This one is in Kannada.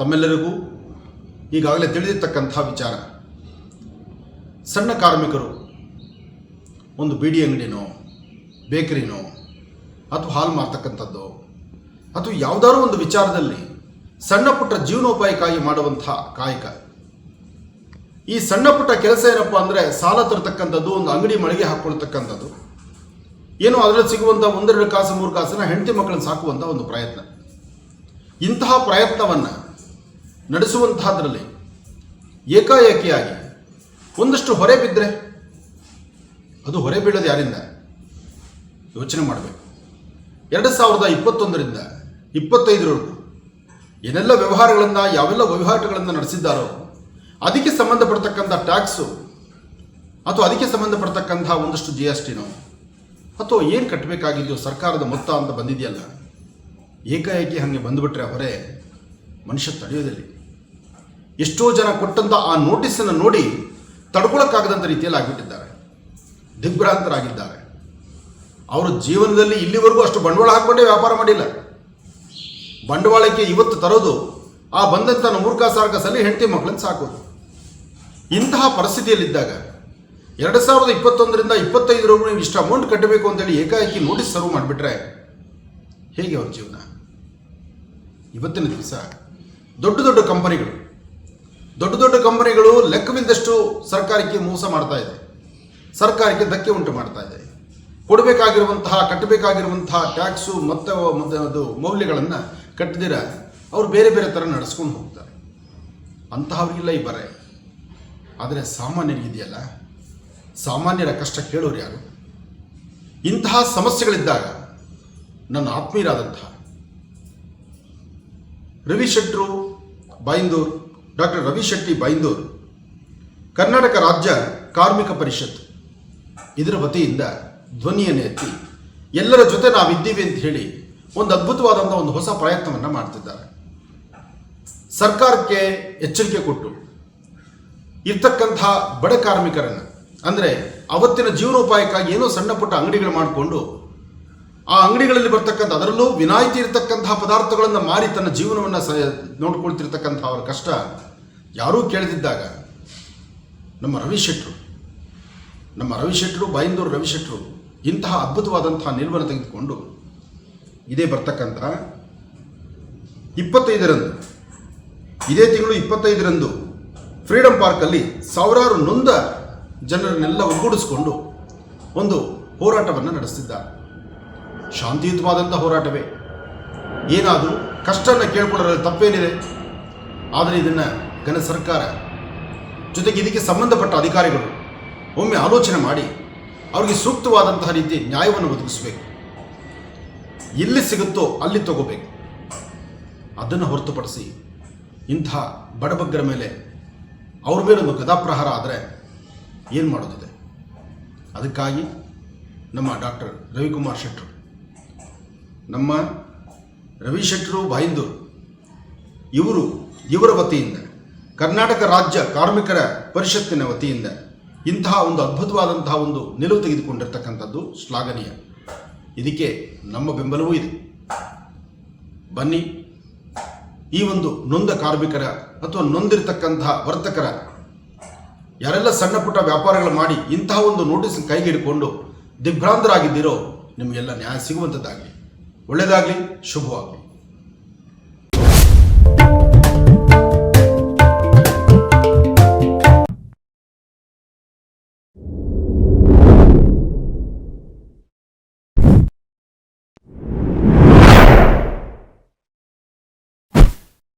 ತಮ್ಮೆಲ್ಲರಿಗೂ ಈಗಾಗಲೇ ತಿಳಿದಿರ್ತಕ್ಕಂಥ ವಿಚಾರ. ಸಣ್ಣ ಕಾರ್ಮಿಕರು, ಒಂದು ಬೀಡಿ ಅಂಗಡಿನೋ, ಬೇಕರಿನೋ, ಅಥವಾ ಹಾಲು ಮಾರ್ತಕ್ಕಂಥದ್ದು, ಅಥವಾ ಯಾವುದಾದ್ರೂ ಒಂದು ವಿಚಾರದಲ್ಲಿ ಸಣ್ಣ ಪುಟ್ಟ ಜೀವನೋಪಾಯಕ್ಕಾಗಿ ಮಾಡುವಂಥ ಕಾಯಕ. ಈ ಸಣ್ಣ ಪುಟ್ಟ ಕೆಲಸ ಏನಪ್ಪ ಅಂದರೆ ಸಾಲ ತರತಕ್ಕಂಥದ್ದು, ಒಂದು ಅಂಗಡಿ ಮಳಿಗೆ ಹಾಕ್ಕೊಳ್ತಕ್ಕಂಥದ್ದು. ಏನು ಅದರಲ್ಲಿ ಸಿಗುವಂಥ ಒಂದೆರಡು ಕಾಸು ಮೂರು ಕಾಸನ್ನು ಹೆಂಡತಿ ಮಕ್ಕಳನ್ನು ಸಾಕುವಂಥ ಒಂದು ಪ್ರಯತ್ನ. ಇಂತಹ ಪ್ರಯತ್ನವನ್ನು ನಡೆಸುವಂತಹದ್ರಲ್ಲಿ ಏಕಾಏಕಿಯಾಗಿ ಒಂದಷ್ಟು ಹೊರೆ ಬಿದ್ದರೆ ಅದು ಹೊರೆ ಬೀಳೋದು ಯಾರಿಂದ? ಯೋಚನೆ ಮಾಡಬೇಕು. ಎರಡು ಸಾವಿರದ ಇಪ್ಪತ್ತೊಂದರಿಂದ ಇಪ್ಪತ್ತೈದರವರೆಗೂ ಏನೆಲ್ಲ ವ್ಯವಹಾರಗಳನ್ನು, ಯಾವೆಲ್ಲ ವಹಿವಾಟುಗಳನ್ನು ನಡೆಸಿದ್ದಾರೋ, ಅದಕ್ಕೆ ಸಂಬಂಧಪಡ್ತಕ್ಕಂಥ ಟ್ಯಾಕ್ಸು ಅಥವಾ ಅದಕ್ಕೆ ಸಂಬಂಧಪಡ್ತಕ್ಕಂಥ ಒಂದಷ್ಟು ಜಿ ಎಸ್ ಟಿನೋ ಅಥವಾ ಏನು ಕಟ್ಟಬೇಕಾಗಿದೆಯೋ ಸರ್ಕಾರದ ಮೊತ್ತ ಅಂತ ಬಂದಿದೆಯಲ್ಲ, ಏಕಾಏಕಿ ಹಾಗೆ ಬಂದುಬಿಟ್ರೆ ಹೊರೆ ಮನುಷ್ಯ ತಡೆಯೋದಿಲ್ಲ. ಎಷ್ಟೋ ಜನ ಕೊಟ್ಟಂಥ ಆ ನೋಟಿಸನ್ನು ನೋಡಿ ತಡ್ಕೊಳಕ್ಕಾಗದಂಥ ರೀತಿಯಲ್ಲಿ ಆಗಿಬಿಟ್ಟಿದ್ದಾರೆ. ದಿಗ್ಭ್ರಾಂತರಾಗಿದ್ದಾರೆ. ಅವರ ಜೀವನದಲ್ಲಿ ಇಲ್ಲಿವರೆಗೂ ಅಷ್ಟು ಬಂಡವಾಳ ಹಾಕ್ಕೊಂಡೇ ವ್ಯಾಪಾರ ಮಾಡಿಲ್ಲ. ಬಂಡವಾಳಕ್ಕೆ ಇವತ್ತು ತರೋದು ಆ ಬಂದಂಥ ಮೂರ್ಖ ಸಾರ್ಕಸಲ್ಲಿ ಹೆಂಡತಿ ಮಕ್ಕಳನ್ನು ಸಾಕೋದು. ಇಂತಹ ಪರಿಸ್ಥಿತಿಯಲ್ಲಿದ್ದಾಗ ಎರಡು ಸಾವಿರದ ಇಪ್ಪತ್ತೊಂದರಿಂದ ಇಪ್ಪತ್ತೈದರವರೆಗೂ ನೀವು ಇಷ್ಟು ಅಮೌಂಟ್ ಕಟ್ಟಬೇಕು ಅಂತೇಳಿ ಏಕಾಏಕಿ ನೋಟಿಸ್ ಸರ್ವ್ ಮಾಡಿಬಿಟ್ರೆ ಹೇಗೆ ಅವ್ರ ಜೀವನ? ಇವತ್ತಿನ ದಿವಸ ದೊಡ್ಡ ದೊಡ್ಡ ಕಂಪನಿಗಳು ದೊಡ್ಡ ದೊಡ್ಡ ಕಂಪನಿಗಳು ಲೆಕ್ಕವಿಲ್ಲದಷ್ಟು ಸರ್ಕಾರಕ್ಕೆ ಮೋಸ ಮಾಡ್ತಾ ಇದೆ. ಸರ್ಕಾರಕ್ಕೆ ಧಕ್ಕೆ ಉಂಟು ಮಾಡ್ತಾ ಇದೆ. ಕೊಡಬೇಕಾಗಿರುವಂತಹ, ಕಟ್ಟಬೇಕಾಗಿರುವಂತಹ ಟ್ಯಾಕ್ಸು ಮತ್ತೆ ಅದು ಮೌಲ್ಯಗಳನ್ನು ಕಟ್ಟದಿರ ಅವರು ಬೇರೆ ಬೇರೆ ಥರ ನಡೆಸ್ಕೊಂಡು ಹೋಗ್ತಾರೆ. ಅಂತಹವ್ರಿಗೆಲ್ಲ ಈ ಬರೆ. ಆದರೆ ಸಾಮಾನ್ಯರಿಗಿದೆಯಲ್ಲ ಸಾಮಾನ್ಯರ ಕಷ್ಟ ಕೇಳೋರು ಯಾರು? ಇಂತಹ ಸಮಸ್ಯೆಗಳಿದ್ದಾಗ ನನ್ನ ಆತ್ಮೀಯರಾದಂತಹ ರವಿ ಶೆಟ್ರು ಬೈಂದೂರ್ ಡಾಕ್ಟರ್ ರವಿಶೆಟ್ಟಿ ಬೈಂದೂರು, ಕರ್ನಾಟಕ ರಾಜ್ಯ ಕಾರ್ಮಿಕ ಪರಿಷತ್. ಇದರ ವತಿಯಿಂದ ಧ್ವನಿಯನ್ನು ಎತ್ತಿ ಎಲ್ಲರ ಜೊತೆ ನಾವಿದ್ದೀವಿ ಅಂತ ಹೇಳಿ ಒಂದು ಅದ್ಭುತವಾದಂಥ ಒಂದು ಹೊಸ ಪ್ರಯತ್ನವನ್ನು ಮಾಡ್ತಿದ್ದಾರೆ. ಸರ್ಕಾರಕ್ಕೆ ಎಚ್ಚರಿಕೆ ಕೊಟ್ಟು ಇರ್ತಕ್ಕಂಥ ಬಡ ಕಾರ್ಮಿಕರನ್ನು, ಅಂದರೆ ಅವತ್ತಿನ ಜೀವನೋಪಾಯಕ್ಕಾಗಿ ಏನೋ ಸಣ್ಣ ಪುಟ್ಟ ಅಂಗಡಿಗಳು ಮಾಡಿಕೊಂಡು ಆ ಅಂಗಡಿಗಳಲ್ಲಿ ಬರ್ತಕ್ಕಂಥ, ಅದರಲ್ಲೂ ವಿನಾಯಿತಿ ಇರತಕ್ಕಂತಹ ಪದಾರ್ಥಗಳನ್ನು ಮಾರಿ ತನ್ನ ಜೀವನವನ್ನು ಸ ನೋಡ್ಕೊಳ್ತಿರ್ತಕ್ಕಂಥ ಅವರ ಕಷ್ಟ. ಯಾರೂ ಕೇಳದಿದ್ದಾಗ, ನಮ್ಮ ರವಿ ಶೆಟ್ಟರು ನಮ್ಮ ರವಿ ಶೆಟ್ಟರು ಬೈಂದೂರು ರವಿ ಶೆಟ್ರು ಇಂತಹ ಅದ್ಭುತವಾದಂತಹ ನಿಲುವನ್ನು ತೆಗೆದುಕೊಂಡು ಇದೇ ಬರ್ತಕ್ಕಂಥ ಇಪ್ಪತ್ತೈದರಂದು, ಇದೇ ತಿಂಗಳು ಇಪ್ಪತ್ತೈದರಂದು ಫ್ರೀಡಂ ಪಾರ್ಕಲ್ಲಿ ಸಾವಿರಾರು ನೊಂದ ಜನರನ್ನೆಲ್ಲ ಒಗ್ಗೂಡಿಸಿಕೊಂಡು ಒಂದು ಹೋರಾಟವನ್ನು ನಡೆಸ್ತಿದ್ದಾರೆ ಶಾಂತಿಯುತವಾದಂಥ ಹೋರಾಟವೇ. ಏನಾದರೂ ಕಷ್ಟನ ಕೇಳ್ಕೊಳ್ಳೋದ್ರಲ್ಲಿ ತಪ್ಪೇನಿದೆ. ಆದರೆ ಇದನ್ನು ಘನ ಸರ್ಕಾರ ಜೊತೆಗೆ ಇದಕ್ಕೆ ಸಂಬಂಧಪಟ್ಟ ಅಧಿಕಾರಿಗಳು ಒಮ್ಮೆ ಆಲೋಚನೆ ಮಾಡಿ ಅವರಿಗೆ ಸೂಕ್ತವಾದಂತಹ ರೀತಿ ನ್ಯಾಯವನ್ನು ಒದಗಿಸಬೇಕು. ಎಲ್ಲಿ ಸಿಗುತ್ತೋ ಅಲ್ಲಿ ತಗೋಬೇಕು. ಅದನ್ನು ಹೊರತುಪಡಿಸಿ ಇಂಥ ಬಡಬಗ್ಗರ ಮೇಲೆ ಅವ್ರ ಮೇಲೊಂದು ಗದಾಪ್ರಹಾರ ಆದರೆ ಏನು ಮಾಡೋದಿದೆ? ಅದಕ್ಕಾಗಿ ನಮ್ಮ ಡಾಕ್ಟರ್ ರವಿಕುಮಾರ್ ಶೆಟ್ರು ನಮ್ಮ ರವಿಶೆಟ್ಟರು ಬಾಯಿಂದು ಇವರು ಇವರ ವತಿಯಿಂದ, ಕರ್ನಾಟಕ ರಾಜ್ಯ ಕಾರ್ಮಿಕರ ಪರಿಷತ್ತಿನ ವತಿಯಿಂದ ಇಂತಹ ಒಂದು ಅದ್ಭುತವಾದಂತಹ ಒಂದು ನಿಲುವು ತೆಗೆದುಕೊಂಡಿರ್ತಕ್ಕಂಥದ್ದು ಶ್ಲಾಘನೀಯ. ಇದಕ್ಕೆ ನಮ್ಮ ಬೆಂಬಲವೂ ಇದೆ. ಬನ್ನಿ, ಈ ಒಂದು ನೊಂದ ಕಾರ್ಮಿಕರ ಅಥವಾ ನೊಂದಿರತಕ್ಕಂತಹ ವರ್ತಕರ ಯಾರೆಲ್ಲ ಸಣ್ಣ ಪುಟ್ಟ ವ್ಯಾಪಾರಗಳು ಮಾಡಿ ಇಂತಹ ಒಂದು ನೋಟಿಸ್ ಕೈಗೆ ಹಿಡ್ಕೊಂಡು ದಿಗ್ಭ್ರಾಂತರಾಗಿದ್ದೀರೋ ನಿಮಗೆಲ್ಲ ನ್ಯಾಯ ಸಿಗುವಂಥದ್ದಾಗಲಿ. ಒಳ್ಳೆಯದಾಗಲಿ ಶುಭವಾಗಲಿ.